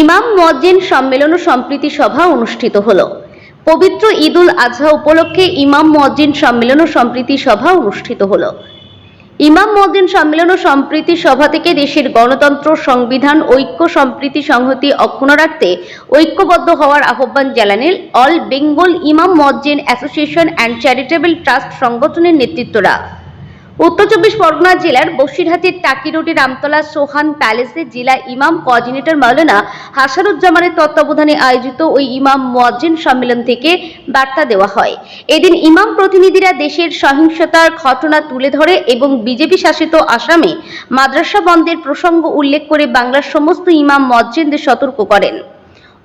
ইমাম মজ্জিন সম্মেলন ও সম্প্রীতি সভা অনুষ্ঠিত হলো। পবিত্র ঈদুল আজহা উপলক্ষে ইমাম মজ্জিন সম্মেলন ও সম্প্রীতি সভা অনুষ্ঠিত হলো। ইমাম মজ্জিন সম্মেলন ও সম্প্রীতি সভা থেকে দেশের গণতন্ত্র, সংবিধান, ঐক্য, সম্প্রীতি সংহতি অক্ষুণ্ণ রাখতে ঐক্যবদ্ধ হওয়ার আহ্বান জানালেন all Bengal Imam Muezzin association and charitable trust সংগঠনের নেতৃত্বরা। উত্তর চব্বিশ পরগনা জেলার বসিরহাটের টাকিরোডি রামতলা সোহান প্যালেসে জেলা ইমাম কোঅর্ডিনেটর মাওলানা হাসানুজ্জামানের তত্ত্বাবধানে আয়োজিত ওই ইমাম মুয়াজ্জিন সম্মেলন থেকে বার্তা দেওয়া হয়। এদিন ইমাম প্রতিনিধিরা দেশের সহিংসতার ঘটনা তুলে ধরে এবং বিজেপি শাসিত আসামে মাদ্রাসা বন্ধের প্রসঙ্গ উল্লেখ করে বাংলার সমস্ত ইমাম মজ্জিনদের সতর্ক করেন।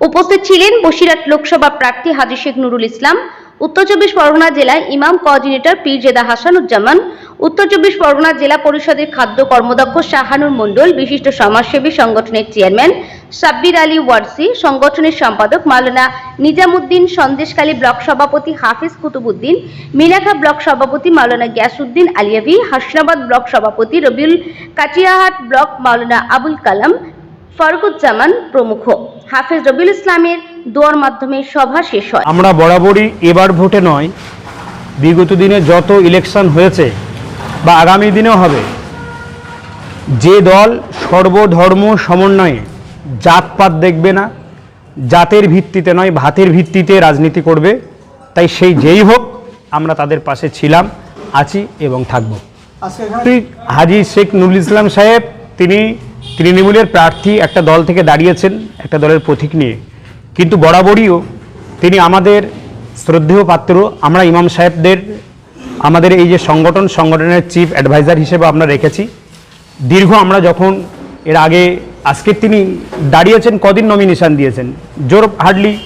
উপস্থিত ছিলেন বসিরহাট লোকসভা প্রার্থী হাজি শেখ নুরুল ইসলাম, উত্তর চব্বিশ পরগনা জেলায় ইমাম কোঅর্ডিনেটর পীরজেদা হাসানুজ্জামান উত্তর চব্বিশ পরগনা জেলা পরিষদের খাদ্য কর্মদক্ষ শাহানুর মণ্ডল, বিশিষ্ট সমাজসেবী সংগঠনের চেয়ারম্যান সাব্বির আলী ওয়ারসি, সংগঠনের সম্পাদক মাওলানা নিজামুদ্দিন সন্দেশকালী ব্লক সভাপতি হাফিজ কুতুবুদ্দিন, মিনাখা ব্লক সভাপতি মাওলানা গ্যাসউদ্দিন আলিয়াভি, হাসনাবাদ ব্লক সভাপতি রবিউল কাটিয়াহাট ব্লক মাওলানা আবুল কালাম, ফরকুজ্জামান প্রমুখ। হাফেজ রবিউল ইসলামের দোয়ার মাধ্যমে সভা শেষ হয়। আমরা বরাবরই এবার ভোটে নয়, বিগত দিনে যত ইলেকশন হয়েছে বা আগামী দিনেও হবে। যে দল সর্বধর্ম সমন্বয়ে জাতপাত দেখবে না জাতের ভিত্তিতে নয় ভাতের ভিত্তিতে রাজনীতি করবে তাই সেই যেই হোক আমরা তাদের পাশে ছিলাম আছি এবং থাকব। হাজি শেখ নুরুল ইসলাম সাহেব তিনি তৃণমূলের প্রার্থী একটা দল থেকে দাঁড়িয়েছেন একটা দলের প্রতীক নিয়ে। কিন্তু বরাবরইও তিনি আমাদের শ্রদ্ধেয় পাত্র আমরা ইমাম সাহেবদের আমাদের এই যে সংগঠন, সংগঠনের চিফ অ্যাডভাইজার হিসেবে আমরা রেখেছি। দীর্ঘ আমরা যখন এর আগে, আজকে তিনি দাঁড়িয়েছেন, কদিন নমিনেশন দিয়েছেন। জোর হার্ডলি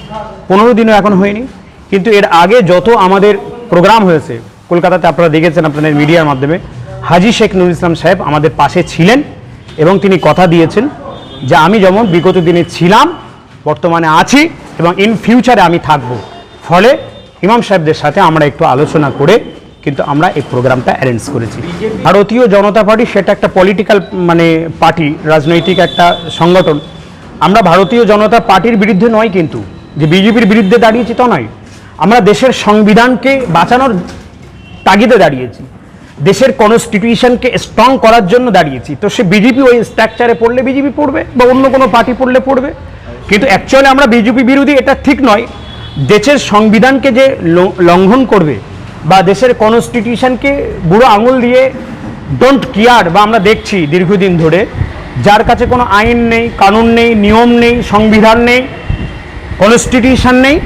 পনেরো দিনও এখন হয়নি। কিন্তু এর আগে যত আমাদের প্রোগ্রাম হয়েছে, কলকাতাতে আপনারা দেখেছেন আপনাদের মিডিয়ার মাধ্যমে, হাজি শেখ নুরুল ইসলাম সাহেব আমাদের পাশে ছিলেন এবং তিনি কথা দিয়েছেন যে আমি যেমন বিগত দিনে ছিলাম, বর্তমানে আছি এবং ইন ফিউচারে আমি থাকব। ফলে ইমাম সাহেবদের সাথে আমরা একটু আলোচনা করে কিন্তু আমরা এই প্রোগ্রামটা অ্যারেঞ্জ করেছি। ভারতীয় জনতা পার্টি সেটা একটা পলিটিক্যাল মানে পার্টি রাজনৈতিক একটা সংগঠন। আমরা ভারতীয় জনতা পার্টির বিরুদ্ধে নয় কিন্তু, যে বিজেপির বিরুদ্ধে দাঁড়িয়েছি তো নয়। আমরা দেশের সংবিধানকে বাঁচানোর তাগিদে দাঁড়িয়েছি। দেশের কনস্টিটিউশনকে স্ট্রং করার জন্য দাঁড়িয়েছি। তো সে বিজেপি ওই স্ট্রাকচারে পড়লে বিজেপি পড়বে বা অন্য কোনো পার্টি পড়লে পড়বে। কিন্তু অ্যাকচুয়ালি আমরা বিজেপি বিরোধী এটা ঠিক নয়। দেশের সংবিধানকে যে লঙ্ঘন করবে বা দেশের কনস্টিটিউশনকে বুড়ো আঙুল দিয়ে ডোন্ট কেয়ার বা আমরা দেখছি দীর্ঘদিন ধরে, যার কাছে কোনো আইন নেই, কানুন নেই, নিয়ম নেই, সংবিধান নেই কনস্টিটিউশন নেই,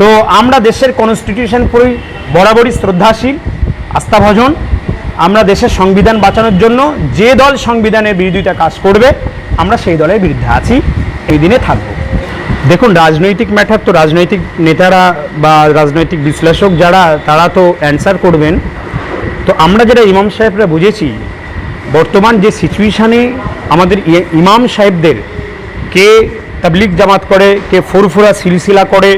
তো আমরা দেশের কনস্টিটিউশন প্রতি বরাবরই শ্রদ্ধাশীল, আস্থাভজন। আমরা দেশের সংবিধান বাঁচানোর জন্য যে দল সংবিধানের বিরোধিতা কাজ করবে, আমরা সেই দলের বিরুদ্ধে আছি, এই দিনে থাকব। দেখুন, রাজনৈতিক ম্যাটার তো রাজনৈতিক নেতারা বা রাজনৈতিক বিশ্লেষক যারা, তারা তো অ্যান্সার করবেন। তো আমরা যেটা ইমাম সাহেবরা বুঝেছি, বর্তমান যে সিচুয়েশানে আমাদের ইমাম সাহেবদের কে তাবলিগ জামাত করে, কে ফুরফুরা সিলসিলা করে,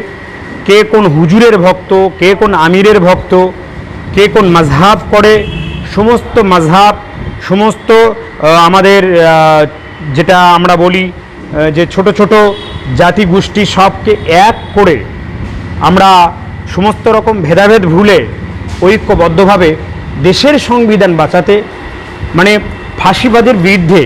কে কোন হুজুরের ভক্ত, কে কোন আমিরের ভক্ত, কে কোন মাঝহাব করে, সমস্ত মাঝহাব সমস্ত আমাদের যেটা আমরা বলি যে ছোট ছোট জাতি গোষ্ঠী সবকে এক করে আমরা সমস্ত রকম ভেদাভেদ ভুলে ঐক্যবদ্ধভাবে দেশের সংবিধান বাঁচাতে মানে ফাঁসিবাদের বিরুদ্ধে